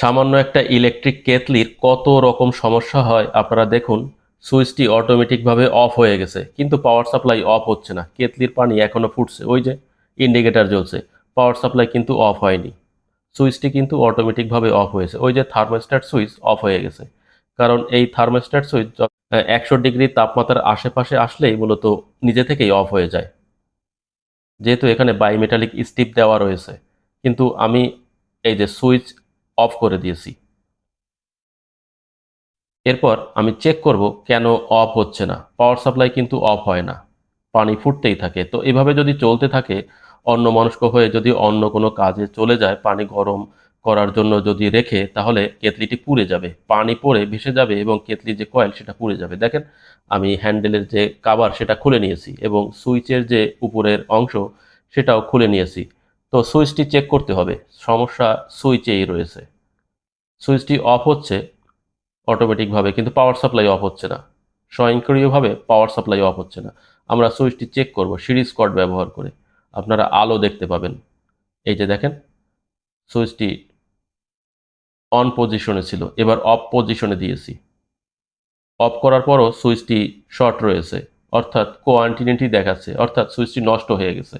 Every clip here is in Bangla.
সামান্য একটা ইলেকট্রিক কেতলির কত রকম সমস্যা হয় আপনারা দেখুন, সুইচটি অটোমেটিকভাবে অফ হয়ে গেছে, কিন্তু পাওয়ার সাপ্লাই অফ হচ্ছে না। কেতলির পানি এখনও ফুটছে, ওই যে ইন্ডিকেটার জ্বলছে পাওয়ার সাপ্লাই কিন্তু অফ হয়নি। সুইচটি কিন্তু অটোমেটিকভাবে অফ হয়েছে, ওই যে থার্মোস্ট্যাট সুইচ অফ হয়ে গেছে। কারণ এই থার্মোস্ট্যাট সুইচ একশো ডিগ্রি তাপমাত্রার আশেপাশে আসলেই মূলত নিজে থেকেই অফ হয়ে যায়। যেহেতু এখানে বাইমেটালিক স্টিপ দেওয়া রয়েছে, কিন্তু আমি এই যে সুইচ অফ করে দিয়েছি। এরপর আমি চেক করব কেন অফ হচ্ছে না। পাওয়ার সাপ্লাই কিন্তু অফ হয় না। পানি ফুটতেই থাকে। তো এভাবে যদি চলতে থাকে, অন্য মনস্ক হয়ে যদি অন্য কোনো কাজে চলে যায়, পানি গরম করার জন্য যদি রেখে, তাহলে কেতলিটি পুড়ে যাবে। পানি পড়ে, ভেসে যাবে এবং কেতলির যে কয়েল, সেটা পুড়ে যাবে। দেখেন, আমি হ্যান্ডেলের যে কাবার সেটা খুলে নিয়েছি এবং সুইচের যে উপরের অংশ, সেটাও খুলে নিয়েছি। তো সুইচটি চেক করতে হবে। সমস্যা সুইচেই রয়েছে। সুইচটি অফ হচ্ছে অটোমেটিকভাবে কিন্তু পাওয়ার সাপ্লাই অফ হচ্ছে না। স্বয়ংক্রিয়ভাবে পাওয়ার সাপ্লাই অফ হচ্ছে না। আমরা সুইচটি চেক করব, সিরিজ কর্ড ব্যবহার করে। আপনারা আলো দেখতে পাবেন। এই যে দেখেন, সুইচটি অন পজিশনে ছিল, এবার অফ পজিশনে দিয়েছি। অফ করার পরও সুইচটি শর্ট রয়েছে, অর্থাৎ কোয়ান্টিনিটি দেখাচ্ছে, অর্থাৎ সুইচটি নষ্ট হয়ে গেছে।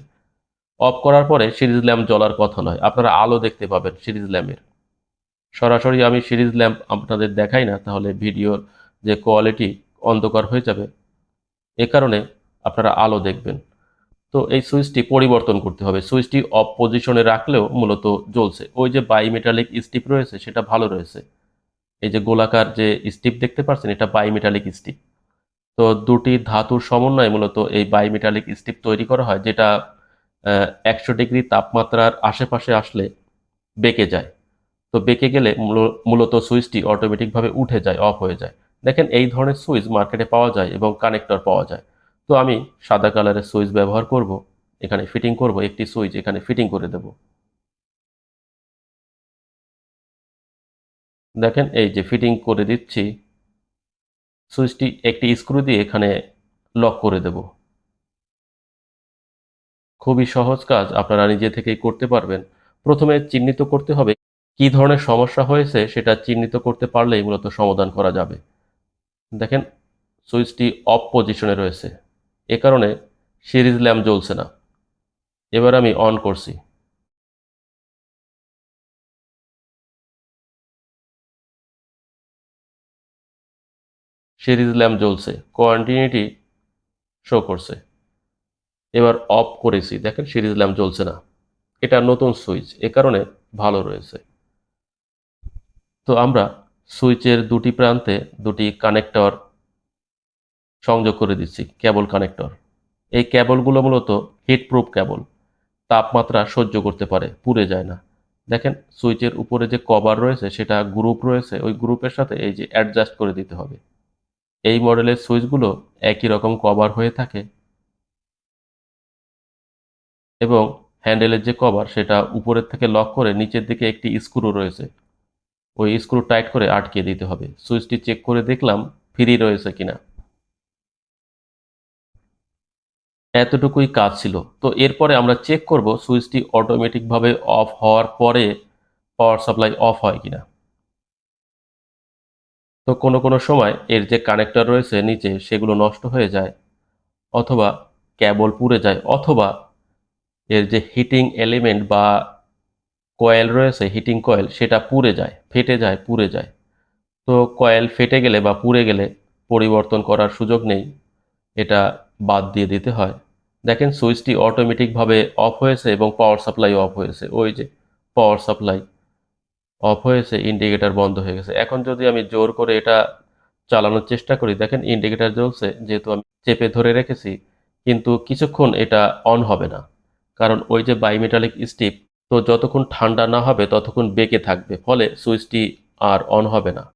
অফ করার পরে সিরিজ ল্যাম্প জ্বলার কথা নয়। আপনারা আলো দেখতে পাবেন সিরিজ ল্যাম্পের। সরাসরি আমি সিরিজ ল্যাম্প আপনাদের দেখাই না, তাহলে ভিডিওর যে কোয়ালিটি অন্ধকার হয়ে যাবে। এ কারণে আপনারা আলো দেখবেন। তো এই সুইচটি পরিবর্তন করতে হবে। সুইচটি অফ পজিশনে রাখলেও মূলত জ্বলছে। ওই যে বাইমেটালিক স্টিপ রয়েছে, সেটা ভালো রয়েছে। এই যে গোলাকার যে স্টিপ দেখতে পাচ্ছেন, এটা বাইমেটালিক স্টিপ। তো দুটি ধাতুর সমন্বয়ে মূলত এই বাইমেটালিক স্টিপ তৈরি করা হয়, যেটা একশো ডিগ্রি তাপমাত্রার আশেপাশে আসলে বেঁকে যায়। তো বেঁকে গেলে মূলত সুইচটি অটোমেটিকভাবে উঠে যায়, অফ হয়ে যায়। দেখেন এই ধরনের সুইচ মার্কেটে পাওয়া যায় এবং কানেক্টর পাওয়া যায়। তো আমি সাদা কালারের সুইচ ব্যবহার করব, এখানে ফিটিং করব, একটি সুইচ এখানে ফিটিং করে দেব। দেখেন এই যে ফিটিং করে দিচ্ছি, সুইচটি একটি স্ক্রু দিয়ে এখানে লক করে দেব। খুবই সহজ কাজ, আপনারা নিজে থেকেই করতে পারবেন। প্রথমে চিহ্নিত করতে হবে কি ধরনের সমস্যা হয়েছে, সেটা চিহ্নিত করতে পারলেই মূলত সমাধান করা যাবে। দেখেন, সুইচটি অফ পজিশনে রয়েছে। এ কারণে সিরিজ ল্যাম্প জ্বলছে না। এবার আমি অন করছি। সিরিজ ল্যাম্প জ্বলছে। কোয়ান্টিনিটি শো করছে। এবার অফ করেছি। দেখেন সিরিজ ল্যাম্প জ্বলছে না। এটা নতুন সুইচ, এ কারণে ভালো রয়েছে। তো আমরা সুইচের দুটি প্রান্তে দুটি কানেক্টর সংযোগ করে দিচ্ছি, কেবল কানেক্টর। এই কেবলগুলো মূলত হিটপ্রুফ কেবল। তাপমাত্রা সহ্য করতে পারে, পুড়ে যায় না। দেখেন সুইচের উপরে যে কভার রয়েছে, সেটা গ্রুপ রয়েছে, ওই গ্রুপের সাথে এই যে অ্যাডজাস্ট করে দিতে হবে। এই মডেলের সুইচগুলো একই রকম কভার হয়ে থাকে এবং হ্যান্ডেলের যে কভার, সেটা উপরের থেকে লক করে নিচের দিকে একটি স্ক্রু রয়েছে। ওই স্ক্রু টাইট করে আটকে দিতে হবে। সুইচটি চেক করে দেখলাম ফ্রি রয়েছে কিনা। এতটুকুই কাজ ছিল। তো এরপরে আমরা চেক করব সুইচটি অটোমেটিকভাবে অফ হওয়ার পরে পাওয়ার সাপ্লাই অফ হয় কিনা। তো কোনো কোনো সময় এর যে কানেক্টর রয়েছে নিচে, সেগুলো নষ্ট হয়ে যায় অথবা ক্যাবল পুড়ে যায় অথবা এর যে হিটিং এলিমেন্ট বা কয়েল রয়েছে, হিটিং কয়েল, সেটা পুড়ে যায়, ফেটে যায়, পুড়ে যায়। তো কয়েল ফেটে গেলে বা পুড়ে গেলে পরিবর্তন করার সুযোগ নেই, এটা বাদ দিয়ে দিতে হয়। দেখেন, সুইচটি অটোমেটিকভাবে অফ হয়েছে এবং পাওয়ার সাপ্লাই অফ হয়েছে। ওই যে পাওয়ার সাপ্লাই অফ হয়েছে, ইন্ডিকেটার বন্ধ হয়ে গেছে। এখন যদি আমি জোর করে এটা চালানোর চেষ্টা করি, দেখেন, ইন্ডিকেটার জ্বলছে, যেহেতু আমি চেপে ধরে রেখেছি, কিন্তু কিছুক্ষণ এটা অন হবে না। কারণ ওই যে বায়োমেটালিক স্টিপ তো যতক্ষণ ঠান্ডা না হবে ততক্ষণ বেঁকে থাকবে, ফলে সুইচটি আর অন হবে না।